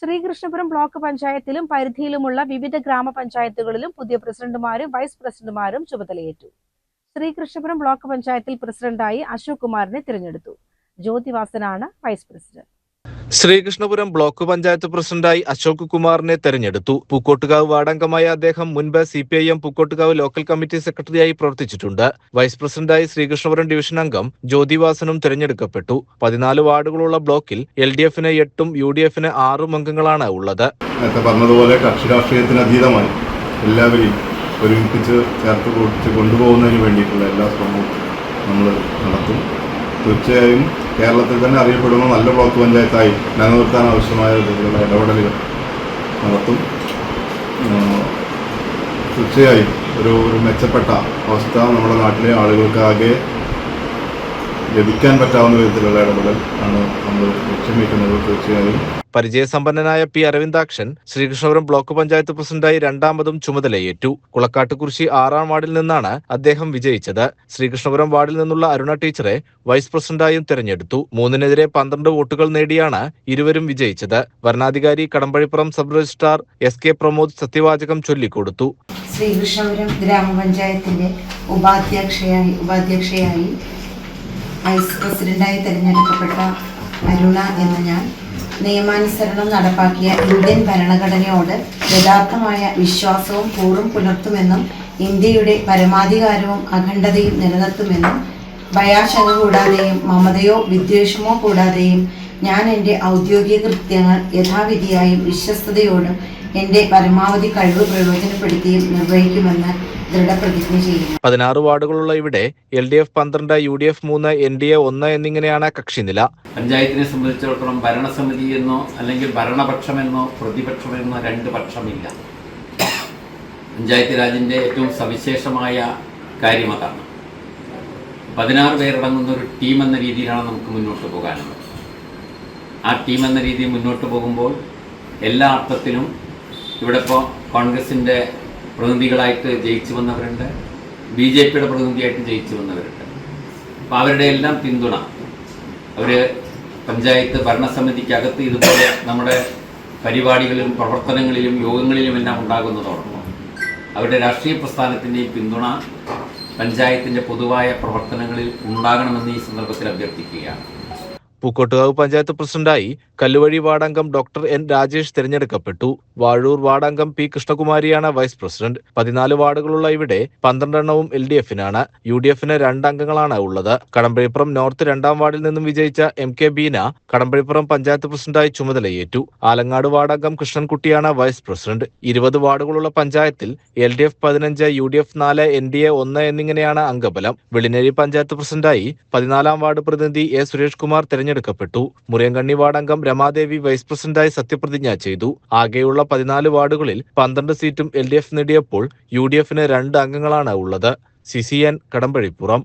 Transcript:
Sreekrishnapuram block പഞ്ചായത്തിലും പരിധിയിലുമുള്ള വിവിധ ഗ്രാമപഞ്ചായത്തുകളിലും പുതിയ പ്രസിഡന്റുമാരും വൈസ് പ്രസിഡന്റുമാരും ചുമതലയേറ്റു. ശ്രീകൃഷ്ണപുരം ബ്ലോക്ക് പഞ്ചായത്തിൽ പ്രസിഡന്റായി അശോക് കുമാറിനെ തിരഞ്ഞെടുത്തു. ജ്യോതിവാസനാണ് vice president. Sreekrishnapuram block panchayat പ്രസിഡന്റായി അശോക് കുമാറിനെ തെരഞ്ഞെടുത്തു. പൂക്കോട്ടുകാവ് വാർഡംഗമായ അദ്ദേഹം മുൻപ് C P I M Pookkottukavu local committee സെക്രട്ടറിയായി പ്രവർത്തിച്ചിട്ടുണ്ട്. വൈസ് പ്രസിഡന്റായി ശ്രീകൃഷ്ണപുരം ഡിവിഷൻ അംഗം ജ്യോതിവാസനും തെരഞ്ഞെടുക്കപ്പെട്ടു. പതിനാല് വാർഡുകളുള്ള ബ്ലോക്കിൽ എൽ ഡി എഫിന് എട്ടും യു ഡി എഫിന് ആറും അംഗങ്ങളാണ് ഉള്ളത്. പറഞ്ഞതുപോലെ കക്ഷി രാഷ്ട്രീയത്തിന് അതീതമായി എല്ലാവരെയും ഒരുമിപ്പിച്ച് ചേർത്ത് കൊണ്ടുപോകുന്നതിന് വേണ്ടിയിട്ടുള്ള എല്ലാ ശ്രമവും നമ്മൾ നടത്തും. തീർച്ചയായും കേരളത്തിൽ തന്നെ അറിയപ്പെടുന്ന നല്ല ബ്ലോക്ക് പഞ്ചായത്തായി നിലനിർത്താൻ ആവശ്യമായ രീതിയിലുള്ള ഇടപെടലുകൾ നടത്തും. തീർച്ചയായും ഒരു ഒരു മെച്ചപ്പെട്ട അവസ്ഥ നമ്മുടെ നാട്ടിലെ ആളുകൾക്കാകെ ലഭിക്കാൻ പറ്റാവുന്ന വിധത്തിലുള്ള ഇടപെടൽ ആണ് നമ്മൾ ലക്ഷ്യം വയ്ക്കുന്നത് തീർച്ചയായും. പരിചയസമ്പന്നനായ പി അരവിന്ദാക്ഷൻ ശ്രീകൃഷ്ണപുരം ബ്ലോക്ക് പഞ്ചായത്ത് പ്രസിഡന്റായി രണ്ടാമതും ചുമതലയേറ്റു. കുളക്കാട്ടുകുറിശി ആറാം വാർഡിൽ നിന്നാണ് അദ്ദേഹം വിജയിച്ചത്. ശ്രീകൃഷ്ണപുരം വാർഡിൽ നിന്നുള്ള അരുണ ടീച്ചറെ വൈസ് പ്രസിഡന്റായും തെരഞ്ഞെടുത്തു. മൂന്നിനെതിരെ പന്ത്രണ്ട് വോട്ടുകൾ നേടിയാണ് ഇരുവരും വിജയിച്ചത്. വരണാധികാരി Kadambazhipuram sub registrar S K Pramod സത്യവാചകം ചൊല്ലിക്കൊടുത്തു. ശ്രീകൃഷ്ണപുരം ഗ്രാമപഞ്ചായത്തിന്റെ ഉപാധ്യക്ഷയായി ഉപാധ്യക്ഷയായി വൈസ് പ്രസിഡന്റായി തിരഞ്ഞെടുക്കപ്പെട്ട അരുണ എന്ന ഞാൻ നിയമാനുസരണം നടപ്പാക്കിയ ഇന്ത്യൻ ഭരണഘടനയോട് യഥാർത്ഥമായ വിശ്വാസവും കൂറും പുലർത്തുമെന്നും ഇന്ത്യയുടെ പരമാധികാരവും അഖണ്ഡതയും നിലനിർത്തുമെന്നും ഭയാശങ്ക കൂടാതെയും മമതയോ വിദ്വേഷമോ കൂടാതെയും ഞാൻ എന്റെ ഔദ്യോഗിക കൃത്യങ്ങൾ യഥാവിധിയായും വിശ്വസ്തയോടും എന്റെ പരമാവധി കഴിവ് പ്രയോജനപ്പെടുത്തിയും നിർവഹിക്കുമെന്ന് പതിനാറ് വാർഡുകളുള്ള ഇവിടെ എൽ ഡി എഫ് പന്ത്രണ്ട് യു ഡി എഫ് മൂന്ന് എൻ ഡി എ ഒന്ന് എന്നിങ്ങനെയാണ് കക്ഷിനില പഞ്ചായത്തിനെ സംബന്ധിച്ചിടത്തോളം ഭരണസമിതി എന്നോ അല്ലെങ്കിൽ ഭരണപക്ഷമെന്നോ പ്രതിപക്ഷമെന്നോ രണ്ട് പക്ഷമില്ല. പഞ്ചായത്ത് രാജിന്റെ ഏറ്റവും സവിശേഷമായ കാര്യം അതാണ്. പതിനാറ് പേരടങ്ങുന്ന ഒരു ടീം എന്ന രീതിയിലാണ് നമുക്ക് മുന്നോട്ട് പോകാനുള്ളത്. ആ ടീം എന്ന രീതിയിൽ മുന്നോട്ട് പോകുമ്പോൾ എല്ലാ അർത്ഥത്തിലും ഇവിടെ ഇപ്പോൾ കോൺഗ്രസിന്റെ പ്രതിനിധികളായിട്ട് ജയിച്ചു വന്നവരുണ്ട്. ബി ജെ പിയുടെ പ്രതിനിധിയായിട്ട് ജയിച്ചു വന്നവരുണ്ട്. അപ്പോൾ അവരുടെ എല്ലാം പിന്തുണ. അവർ പഞ്ചായത്ത് ഭരണസമിതിക്കകത്ത് ഇതുപോലെ നമ്മുടെ പരിപാടികളിലും പ്രവർത്തനങ്ങളിലും യോഗങ്ങളിലും എല്ലാം ഉണ്ടാകുന്നതോടൊപ്പം അവരുടെ രാഷ്ട്രീയ പ്രസ്ഥാനത്തിന്റെയും പിന്തുണ പഞ്ചായത്തിന്റെ പൊതുവായ പ്രവർത്തനങ്ങളിൽ ഉണ്ടാകണമെന്ന് ഈ സന്ദർഭത്തിൽ അഭ്യർത്ഥിക്കുകയാണ്. പൂക്കോട്ടുകാവ് പഞ്ചായത്ത് പ്രസിഡന്റായി കല്ലുവഴി വാർഡംഗം ഡോക്ടർ എൻ രാജേഷ് തിരഞ്ഞെടുക്കപ്പെട്ടു. വാഴൂർ വാർഡംഗം പി കൃഷ്ണകുമാരിയാണ് വൈസ് പ്രസിഡന്റ്. പതിനാല് വാർഡുകളുള്ള ഇവിടെ പന്ത്രണ്ടെണ്ണവും എൽ ഡി എഫിനാണ്. യു ഡി എഫിന് രണ്ടംഗങ്ങളാണ് ഉള്ളത്. കടമ്പഴിപ്പുറം നോർത്ത് രണ്ടാം വാർഡിൽ നിന്നും വിജയിച്ച എം കെ ബീന കടമ്പഴിപ്പുറം പഞ്ചായത്ത് പ്രസിഡന്റായി ചുമതലയേറ്റു. ആലങ്ങാട് വാർഡംഗം കൃഷ്ണൻകുട്ടിയാണ് വൈസ് പ്രസിഡന്റ്. ഇരുപത് വാർഡുകളുള്ള പഞ്ചായത്തിൽ എൽ ഡി എഫ് പതിനഞ്ച് യു ഡി എഫ് നാല് എൻ ഡി എ ഒന്ന് എന്നിങ്ങനെയാണ് അംഗബലം. വെളിനേരി പഞ്ചായത്ത് പ്രസിഡന്റായി പതിനാലാം വാർഡ് പ്രതിനിധി എ സുരേഷ് കുമാർ തെരഞ്ഞെടുക്കപ്പെട്ടു. മുറിയങ്കണ്ണി വാർഡംഗം രമാദേവി വൈസ് പ്രസിഡന്റായി സത്യപ്രതിജ്ഞ ചെയ്തു. ആകെയുള്ള പതിനാല് വാർഡുകളിൽ പന്ത്രണ്ട് സീറ്റും എൽ നേടിയപ്പോൾ യു രണ്ട് അംഗങ്ങളാണ് ഉള്ളത്. C C N Kadambazhipuram.